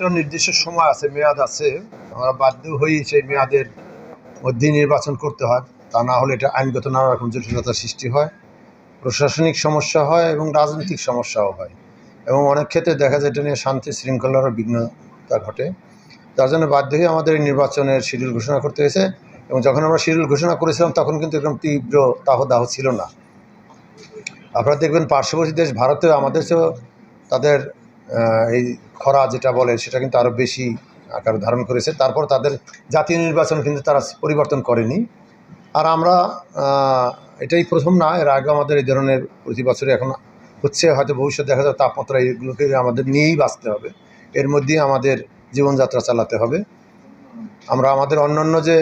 একটা নির্দিষ্ট সময় আছে, মেয়াদ আছে। আমরা বাধ্য হই সেই মেয়াদের মধ্যে নির্বাচন করতে হয়। তা না হলে এটা আইনগত নানা রকম জটিলতার সৃষ্টি হয়। প্রশাসনিক সমস্যা হয় এবং রাজনৈতিক সমস্যাও হয়। এবং অনেক ক্ষেত্রে দেখা যায় এটা নিয়ে শান্তি শৃঙ্খলারও বিঘ্নতা ঘটে। তার জন্য বাধ্য হয়ে আমাদের এই নির্বাচনের শিডিউল ঘোষণা করতে হয়েছে। এবং যখন আমরা শিডিউল ঘোষণা করেছিলাম, তখন কিন্তু এরকম তীব্র দাহ ছিল না। আপনারা দেখবেন পার্শ্ববর্তী দেশ ভারতেও আমাদের তাদের এই খরা যেটা বলে, সেটা কিন্তু আরও বেশি আকার ধারণ করেছে। তারপর তাদের জাতীয় নির্বাচন কিন্তু তারা পরিবর্তন করেনি। আর আমরা এটাই প্রথম না, এর আগে আমাদের এই ধরনের প্রতি বছরে এখন হচ্ছে, হয়তো ভবিষ্যৎ দেখা যাবে তাপমাত্রা এইগুলোকে আমাদের নিয়েই বাঁচতে হবে। এর মধ্যেই আমাদের জীবনযাত্রা চালাতে হবে। আমরা আমাদের অন্যান্য যে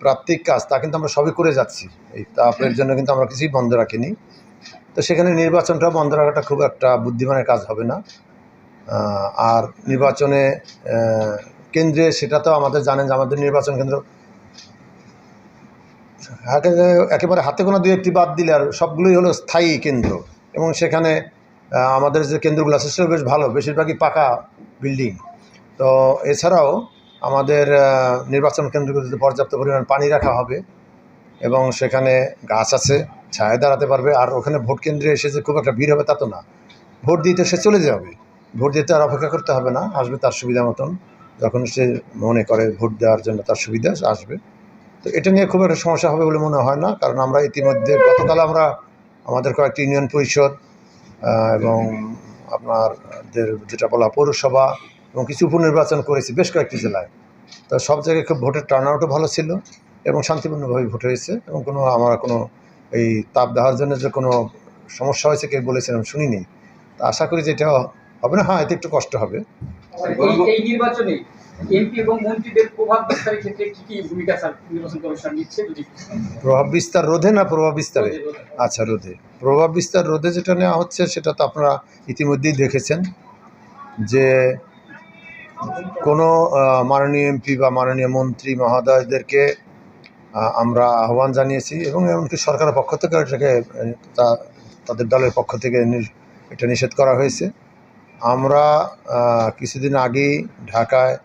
প্রাত্যিক কাজ, তা কিন্তু আমরা সবই করে যাচ্ছি। এই তাপের জন্য কিন্তু আমরা কিছুই বন্ধ রাখিনি। তো সেখানে নির্বাচনটা বন্ধ রাখাটা খুব একটা বুদ্ধিমানের কাজ হবে না। আর নির্বাচনে কেন্দ্রে সেটা তো আমাদের জানেন যে আমাদের নির্বাচন কেন্দ্র একেবারে হাতে কোনো দু একটি বাদ দিলে আর সবগুলোই হলো স্থায়ী কেন্দ্র। এবং সেখানে আমাদের যে কেন্দ্রগুলো আছে সেগুলো বেশ ভালো, বেশিরভাগই পাকা বিল্ডিং। তো এছাড়াও আমাদের নির্বাচন কেন্দ্রগুলোতে পর্যাপ্ত পরিমাণ পানি রাখা হবে এবং সেখানে গাছ আছে। ছায়া দাঁড়াতে পারবে, আর ওখানে ভোট কেন্দ্রে এসে যে খুব একটা ভিড় হবে তা তো না। ভোট দিতে সে চলে যাবে। ভোট দিতে আর অপেক্ষা করতে হবে না, আসবে তার সুবিধা মতন। যখন সে মনে করে ভোট দেওয়ার জন্য তার সুবিধা আসবে। তো এটা নিয়ে খুব একটা সমস্যা হবে বলে মনে হয় না, কারণ আমরা ইতিমধ্যে, গতকাল আমরা আমাদের কয়েকটি ইউনিয়ন পরিষদ এবং আপনার যেটা বলা পৌরসভা এবং কিছু উপনির্বাচন করেছি বেশ কয়েকটি জেলায়। তো সব জায়গায় খুব ভোটের টার্ন আউটও ভালো ছিল এবং শান্তিপূর্ণভাবে ভোট হয়েছে এবং কোনো, আমার কোনো এই তাপ দেওয়ার জন্য যে কোনো সমস্যা হয়েছে কেউ বলেছিলাম শুনিনি। তা আশা করি যে এটা হবে না। হ্যাঁ এতে একটু কষ্ট হবে। এই এই নির্বাচনে এমপি এবং মন্ত্রীদের প্রভাব বিস্তারের ক্ষেত্রে কি কি ভূমিকা নির্বাচন কমিশন নিচ্ছে যদি প্রভাব বিস্তার রোধে না প্রভাব বিস্তারে? আচ্ছা রোধে। প্রভাব বিস্তার রোধে যেটা নেওয়া হচ্ছে সেটা তো আপনারা ইতিমধ্যেই দেখেছেন যে কোনো মাননীয় এমপি বা মাননীয় মন্ত্রী মহোদয়দেরকে আমরা আহ্বান জানিয়েছি এবং এমনকি সরকারের পক্ষ থেকে এটাকে, তা- তাদের দলের পক্ষ থেকে এটা নিষেধ করা হয়েছে। আমরা কিছুদিন আগেই ঢাকায়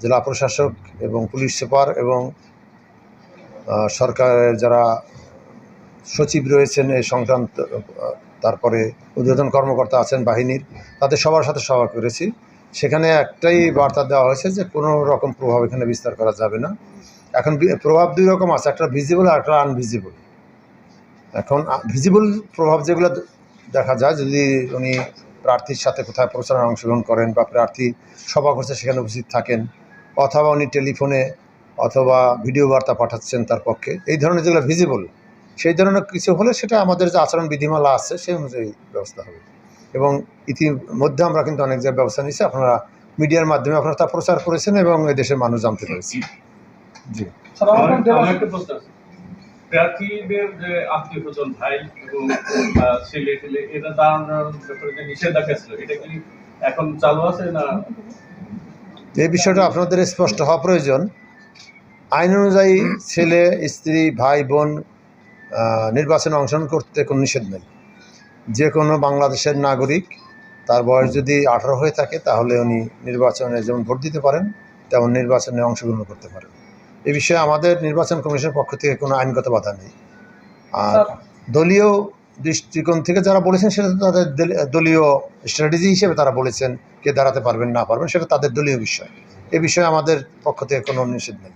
জেলা প্রশাসক এবং পুলিশ সুপার এবং সরকারের যারা সচিব রয়েছেন এই সংক্রান্ত, তারপরে উদ্বোধন কর্মকর্তা আছেন বাহিনীর, তাদের সবার সাথে সভা করেছি। সেখানে একটাই বার্তা দেওয়া হয়েছে যে কোনো রকম প্রভাব এখানে বিস্তার করা যাবে না। এখন প্রভাব দুই রকম আছে, একটা ভিজিবল আর একটা আনভিজিবল এখন ভিজিবল প্রভাব যেগুলো দেখা যায়, যদি উনি প্রার্থীর সাথে কোথায় প্রচারণায় অংশগ্রহণ করেন বা প্রার্থী সভা করছে, সেখানে উপস্থিত থাকেন, অথবা উনি টেলিফোনে অথবা ভিডিও বার্তা পাঠাচ্ছেন তার পক্ষে, এই ধরনের যেগুলো ভিজিবল সেই ধরনের কিছু হলে সেটা আমাদের যে আচরণ বিধিমালা আছে, সেই অনুযায়ী ব্যবস্থা হবে। এবং ইতিমধ্যে আমরা কিন্তু অনেক জায়গায় ব্যবস্থা নিচ্ছি আপনারা মিডিয়ার মাধ্যমে আপনারা তা প্রচার করেছেন এবং এই দেশের মানুষ জানতে পেরেছি। জি। আমার আমার একটা প্রশ্ন আছে। প্রার্থীদের যে আত্মীয় স্বজন ভাই এবং ছেলে ছেলে এরা দাঁড়ানোর ব্যাপারে যে নিষেধাজ্ঞা ছিল এটা কি এখন চালু আছে না? এই বিষয়টা আপনাদের স্পষ্ট হওয়া প্রয়োজন। আইন অনুযায়ী ছেলে স্ত্রী ভাই বোন নির্বাচনে অংশগ্রহণ করতে কোনো নিষেধ নেই। যে কোনো বাংলাদেশের নাগরিক তার বয়স যদি আঠারো হয়ে থাকে তাহলে উনি নির্বাচনে যেমন ভোট দিতে পারেন তেমন নির্বাচনে অংশগ্রহণ করতে পারেন। এ বিষয়ে আমাদের নির্বাচন কমিশনের পক্ষ থেকে কোনো আইনগত বাধা নেই। আর দলীয় দৃষ্টিকোণ থেকে যারা বলেছেন সেটা তাদের দলীয় স্ট্র্যাটেজি হিসেবে তারা বলেছেন কে দাঁড়াতে পারবেন না পারবেন সেটা তাদের দলীয় বিষয়। এ বিষয়ে আমাদের পক্ষ থেকে কোনো নিষেধ নেই।